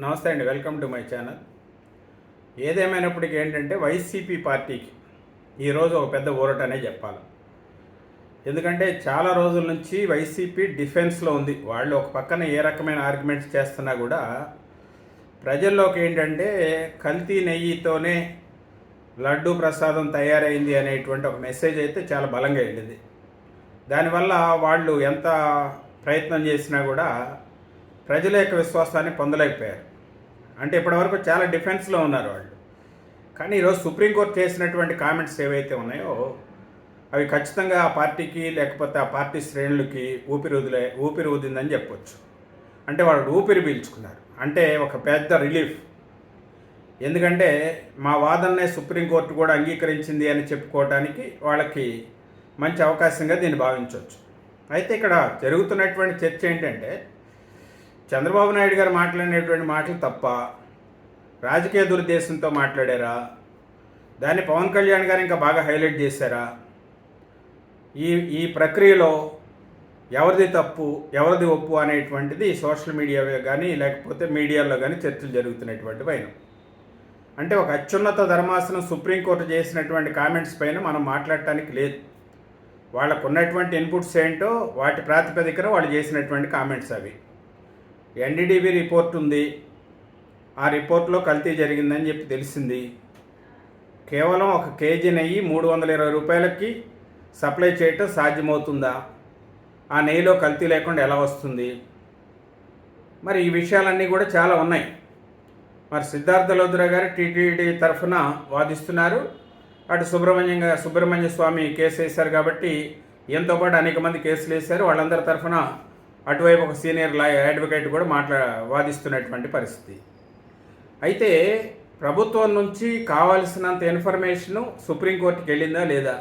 నమస్తే అండి welcome to my channel. ఏదేమైనప్పటికీ ఏంటంటే వైసీపీ పార్టీకి ఈరోజు ఒక పెద్ద ఊరటనే చెప్పాలి. ఎందుకంటే చాలా రోజుల నుంచి వైసీపీ డిఫెన్స్లో ఉంది. వాళ్ళు ఒక పక్కన ఏ రకమైన ఆర్గ్యుమెంట్స్ చేస్తున్నా కూడా ప్రజల్లోకి ఏంటంటే కల్తీ నెయ్యితోనే లడ్డూ ప్రసాదం తయారైంది అనేటువంటి ఒక మెసేజ్ అయితే చాలా బలంగా వెళ్ళింది. దానివల్ల వాళ్ళు ఎంత ప్రయత్నం చేసినా కూడా ప్రజల యొక్క విశ్వాసాన్ని పొందలేకపోయారు. అంటే ఇప్పటివరకు చాలా డిఫెన్స్లో ఉన్నారు వాళ్ళు. కానీ ఈరోజు సుప్రీంకోర్టు చేసినటువంటి కామెంట్స్ ఏవైతే ఉన్నాయో అవి ఖచ్చితంగా ఆ పార్టీకి లేకపోతే ఆ పార్టీ శ్రేణులకి ఊపిరి వదిలే ఊపిరి ఊదిందని చెప్పొచ్చు. అంటే వాళ్ళు ఊపిరి పీల్చుకున్నారు. అంటే ఒక పెద్ద రిలీఫ్. ఎందుకంటే మా వాదననే సుప్రీంకోర్టు కూడా అంగీకరించింది అని చెప్పుకోవడానికి వాళ్ళకి మంచి అవకాశంగా దీన్ని భావించవచ్చు అయితే ఇక్కడ జరుగుతున్నటువంటి చర్చ ఏంటంటే చంద్రబాబు నాయుడు గారు మాట్లాడినటువంటి మాటలు తప్ప రాజకీయ దురుద్దేశంతో మాట్లాడారా? దాన్ని పవన్ కళ్యాణ్ గారు ఇంకా బాగా హైలైట్ చేశారా? ఈ ఈ ప్రక్రియలో ఎవరిది తప్పు ఎవరిది ఒప్పు అనేటువంటిది సోషల్ మీడియా కానీ లేకపోతే మీడియాలో కానీ చర్చలు జరుగుతున్నటువంటి పైన. అంటే ఒక అత్యున్నత ధర్మాసనం సుప్రీంకోర్టు చేసినటువంటి కామెంట్స్ పైన మనం మాట్లాడటానికి లేదు. వాళ్ళకు ఉన్నటువంటి ఇన్పుట్స్ ఏంటో వాటి ప్రాతిపదికన వాళ్ళు చేసినటువంటి కామెంట్స్ అవి. ఎన్డీడీబీ రిపోర్ట్ ఉంది. ఆ రిపోర్ట్లో కల్తీ జరిగిందని చెప్పి తెలిసింది. కేవలం ఒక కేజీ నెయ్యి మూడు వందల ఇరవై రూపాయలకి సప్లై చేయటం సాధ్యమవుతుందా? ఆ నెయ్యిలో కల్తీ లేకుండా ఎలా వస్తుంది? మరి ఈ విషయాలన్నీ కూడా చాలా ఉన్నాయి. మరి సిద్ధార్థ లోద్రా గారు టీటీడీ తరఫున వాదిస్తున్నారు. అటు సుబ్రహ్మణ్యం సుబ్రహ్మణ్య స్వామి కేసు వేశారు కాబట్టి ఈయనతో పాటు అనేక మంది కేసులు వేశారు. వాళ్ళందరి తరఫున అటువైపు ఒక సీనియర్ లాయర్ అడ్వకేట్ కూడా మాట్లా వాదిస్తున్నటువంటి పరిస్థితి. అయితే ప్రభుత్వం నుంచి కావాల్సినంత ఇన్ఫర్మేషను సుప్రీంకోర్టుకి వెళ్ళిందా లేదా?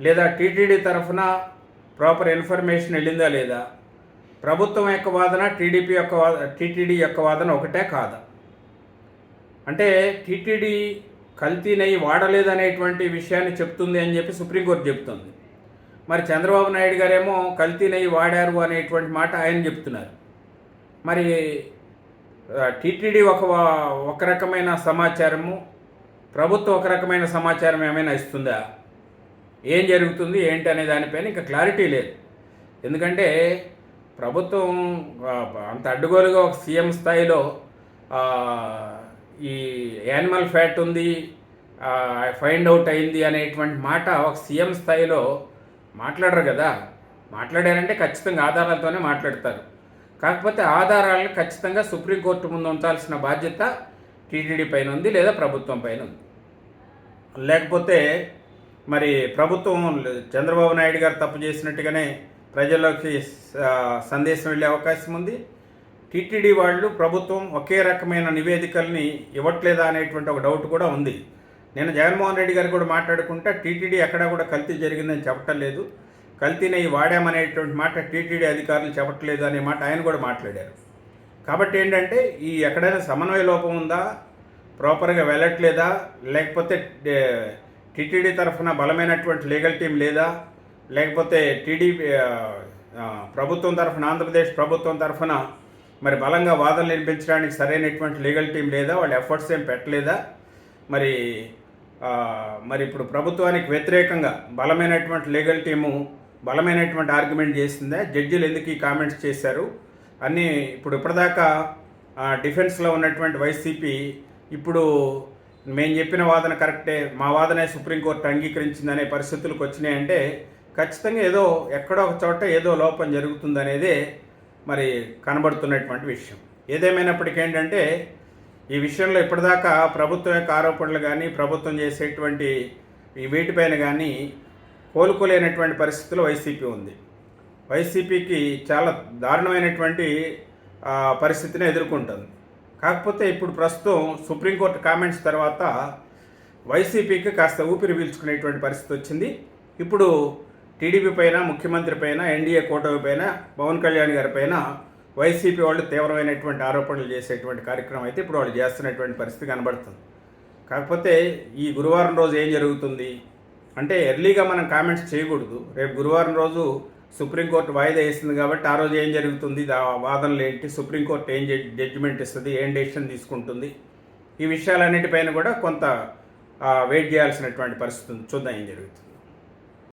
లేదా టీటీడీ తరఫున ప్రాపర్ ఇన్ఫర్మేషన్ వెళ్ళిందా లేదా? ప్రభుత్వం యొక్క వాదన టీడీపీ యొక్క వాద టీటీడీ యొక్క వాదన ఒకటే కాదా? అంటే టీటీడీ కల్తీ నెయ్యి వాడలేదనేటువంటి విషయాన్ని చెప్తుంది అని చెప్పి సుప్రీంకోర్టు చెప్తుంది. మరి చంద్రబాబు నాయుడు గారేమో కల్తీ నెయ్యి వాడారు అనేటువంటి మాట ఆయన చెప్తున్నారు మరి టీటీడీ ఒక ఒక రకమైన సమాచారము ప్రభుత్వం ఒక రకమైన సమాచారం ఏమైనా ఇస్తుందా? ఏం జరుగుతుంది? ఏంటి అనే దానిపైన ఇంకా క్లారిటీ లేదు. ఎందుకంటే ప్రభుత్వం అంత అడ్డుగోలుగా ఒక సీఎం స్థాయిలో ఈ యానిమల్ ఫ్యాట్ ఉంది ఫైండ్ అవుట్ అయింది అనేటువంటి మాట ఒక సీఎం స్థాయిలో మాట్లాడరు కదా. మాట్లాడారంటే ఖచ్చితంగా ఆధారాలతోనే మాట్లాడతారు. కాకపోతే ఆధారాలను ఖచ్చితంగా సుప్రీంకోర్టు ముందు ఉంచాల్సిన బాధ్యత టీటీడీ పైన ఉంది లేదా ప్రభుత్వం పైన ఉంది? లేకపోతే మరి ప్రభుత్వం చంద్రబాబు నాయుడు గారు తప్పు చేసినట్టుగానే ప్రజల్లోకి సందేశం వెళ్ళే అవకాశం ఉంది. టీటీడీ వాళ్ళు ప్రభుత్వం ఒకే రకమైన నివేదికల్ని ఇవ్వట్లేదా అనేటువంటి ఒక డౌట్ కూడా ఉంది. నేను జగన్మోహన్ రెడ్డి గారు కూడా మాట్లాడుకుంటే టీటీడీ ఎక్కడా కూడా కల్తీ జరిగిందని చెప్పటం లేదు. కల్తీని వాడామనేటువంటి మాట టీటీడీ అధికారులు చెప్పట్లేదు అనే మాట ఆయన కూడా మాట్లాడారు. కాబట్టి ఏంటంటే ఈ ఎక్కడైనా సమన్వయ లోపం ఉందా? ప్రాపర్గా వెళ్ళట్లేదా లేకపోతే టీటీడీ తరఫున బలమైనటువంటి లీగల్ టీం లేదా? లేకపోతే టీడీ ప్రభుత్వం తరఫున ఆంధ్రప్రదేశ్ ప్రభుత్వం తరఫున మరి బలంగా వాదనలు వినిపించడానికి సరైనటువంటి లీగల్ టీం లేదా? వాళ్ళు ఎఫర్ట్స్ ఏం పెట్టలేదా? మరి మరి ఇప్పుడు ప్రభుత్వానికి వ్యతిరేకంగా బలమైనటువంటి లీగల్ టీము బలమైనటువంటి ఆర్గ్యుమెంట్ చేసిందా? జడ్జిలు ఎందుకు ఈ కామెంట్స్ చేశారు? అన్నీ ఇప్పుడు ఇప్పటిదాకా డిఫెన్స్లో ఉన్నటువంటి వైసీపీ ఇప్పుడు మేము చెప్పిన వాదన కరెక్టే మా వాదనే సుప్రీంకోర్టు అంగీకరించిందనే పరిస్థితులకు వచ్చినాయంటే ఖచ్చితంగా ఏదో ఎక్కడో ఒక చోట ఏదో లోపం జరుగుతుందనేదే మరి కనబడుతున్నటువంటి విషయం. ఏదేమైనప్పటికీ ఏంటంటే ఈ విషయంలో ఇప్పటిదాకా ప్రభుత్వం యొక్క ఆరోపణలు కానీ ప్రభుత్వం చేసేటువంటి ఈ వీటిపైన కానీ కోలుకోలేనటువంటి పరిస్థితిలో వైసీపీ ఉంది. వైసీపీకి చాలా దారుణమైనటువంటి పరిస్థితిని ఎదుర్కొంటుంది. కాకపోతే ఇప్పుడు ప్రస్తుతం సుప్రీంకోర్టు కామెంట్స్ తర్వాత వైసీపీకి కాస్త ఊపిరి పీల్చుకునేటువంటి పరిస్థితి వచ్చింది. ఇప్పుడు టీడీపీ పైన ముఖ్యమంత్రి పైన ఎన్డీఏ కూటమి పైన పవన్ కళ్యాణ్ గారి పైన వైసీపీ వాళ్ళు తీవ్రమైనటువంటి ఆరోపణలు చేసేటువంటి కార్యక్రమం అయితే ఇప్పుడు వాళ్ళు చేస్తున్నటువంటి పరిస్థితి కనబడుతుంది. కాకపోతే ఈ గురువారం రోజు ఏం జరుగుతుంది అంటే ఎర్లీగా మనం కామెంట్స్ చేయకూడదు. రేపు గురువారం రోజు సుప్రీంకోర్టు వాయిదా వేసింది కాబట్టి ఆ రోజు ఏం జరుగుతుంది? వాదనలు ఏంటి? సుప్రీంకోర్టు ఏం జడ్జిమెంట్ ఇస్తుంది? ఏం డెసిషన్ తీసుకుంటుంది? ఈ విషయాలన్నిటిపైన కూడా కొంత వెయిట్ చేయాల్సినటువంటి పరిస్థితి ఉంది. చూద్దాం ఏం జరుగుతుంది.